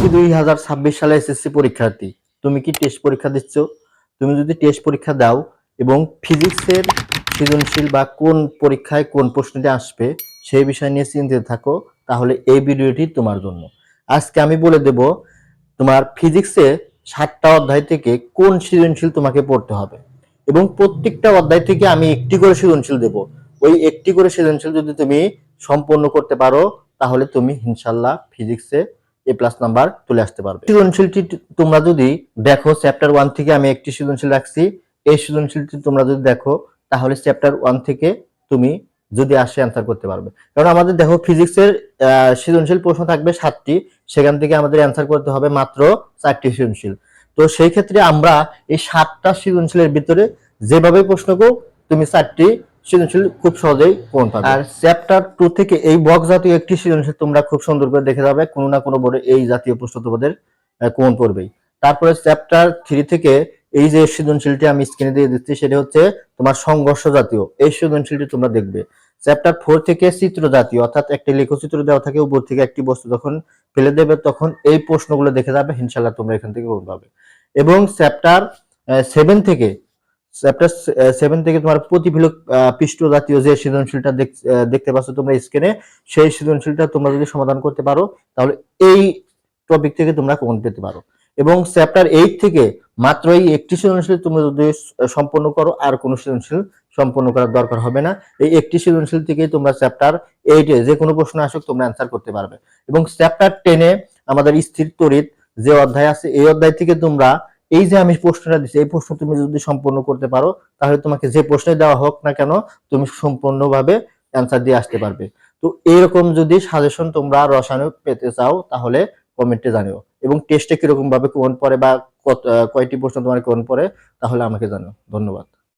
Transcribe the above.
কি দুই হাজার ছাব্বিশ সালে এসএসসি পরীক্ষার্থী? তুমি কি টেস্ট পরীক্ষা দিচ্ছ? তুমি যদি টেস্ট পরীক্ষা দাও এবং ফিজিক্সের সৃজনশীল বা কোন পরীক্ষায় কোন প্রশ্নটি আসবে সেই বিষয় নিয়ে চিন্তিত থাকো, তাহলে এই ভিডিওটি তোমার জন্য। আজকে আমি বলে দেব তোমার ফিজিক্সে সাতটা অধ্যায় থেকে কোন সৃজনশীল তোমাকে পড়তে হবে। এবং প্রত্যেকটা অধ্যায় থেকে আমি একটি করে সৃজনশীল দেব। ওই একটি করে সৃজনশীল যদি তুমি সম্পন্ন করতে পারো, তাহলে তুমি ইনশাল্লাহ ফিজিক্সে এ প্লাস নাম্বার চলে আসতে পারবে। সৃজনশীলটি তোমরা যদি দেখো চ্যাপ্টার ওয়ান থেকে আমি একটি সৃজনশীল রাখছি, এই সৃজনশীলটি তোমরা যদি দেখো, তাহলে চ্যাপ্টার ওয়ান থেকে তুমি যদি আসে অ্যান্সার করতে পারবে। কারণ আমাদের দেখো ফিজিক্সের সৃজনশীল প্রশ্ন থাকবে সাতটি, সেখান থেকে আমাদের অ্যান্সার করতে হবে মাত্র চারটি সৃজনশীল। তো সেই ক্ষেত্রে আমরা এই সাতটা সৃজনশীলের ভিতরে যেভাবে প্রশ্ন করো, তুমি চারটি সৃজনশীল খুব সহজেই পাবে। আর চ্যাপ্টার টু থেকে এই বক্স জাতীয় একটি সৃজনশীল তোমরা খুব সুন্দর করে দেখে যাবে, কোনো না কোনো বোর্ডে এই জাতীয় প্রশ্ন তোমাদের কোন পড়বেই। তারপরে চ্যাপ্টার থ্রি থেকে এই যে সৃজনশীলটি আমি স্ক্রিনে দিয়ে দিচ্ছি, সেটা হচ্ছে তোমার সংঘর্ষ জাতীয়। এই সৃজনশীলটি তোমরা দেখবে। চ্যাপ্টার ফোর থেকে চিত্র জাতীয়, অর্থাৎ একটি লেখচিত্র দেওয়া থাকে, উপর থেকে একটি বস্তু যখন ফেলে দেবে, তখন এই প্রশ্নগুলো দেখে যাবে ইনশাল্লাহ তোমরা এখান থেকে পাবে। এবং চ্যাপ্টার সেভেন থেকে চ্যাপ্টার সেভেন থেকে তোমার প্রতিফলক পৃষ্ঠ জাতীয় যে সৃজনশীলটা দেখতে পাচ্ছ তোমরা স্ক্রিনে সেই সৃজনশীলটা তোমরা যদি সমাধান করতে পারো, তাহলে এই টপিক থেকে তোমরা কোন পেতে পারো। এবং চ্যাপ্টার এইট থেকে মাত্র এই একটি সৃজনশীল তোমরা যদি সম্পন্ন করো, আর কোনো সৃজনশীল সম্পন্ন করার দরকার হবে না। এই একটি সৃজনশীল থেকেই তোমরা চ্যাপ্টার এইটে যে কোনো প্রশ্ন আসুক, তোমরা অ্যান্সার করতে পারবে। এবং চ্যাপ্টার টেনে আমাদের স্থির তড়িৎ যে অধ্যায় আছে, এই অধ্যায় থেকে তোমরা এই যে আমি প্রশ্নটা দিচ্ছি এই প্রশ্ন তুমি যদি সম্পূর্ণ করতে পারো, তাহলে তোমাকে যে প্রশ্নে দেওয়া হোক না কেন, তুমি সম্পূর্ণভাবে অ্যান্সার দিয়ে আসতে পারবে। তো এরকম যদি সাজেশন তোমরা রসায়ন পেতে চাও, তাহলে কমেন্টে জানিও। এবং টেস্টে কীরকম ভাবে কোন পরে বা কয়টি প্রশ্ন তোমার কোন পরে, তাহলে আমাকে জানিও। ধন্যবাদ।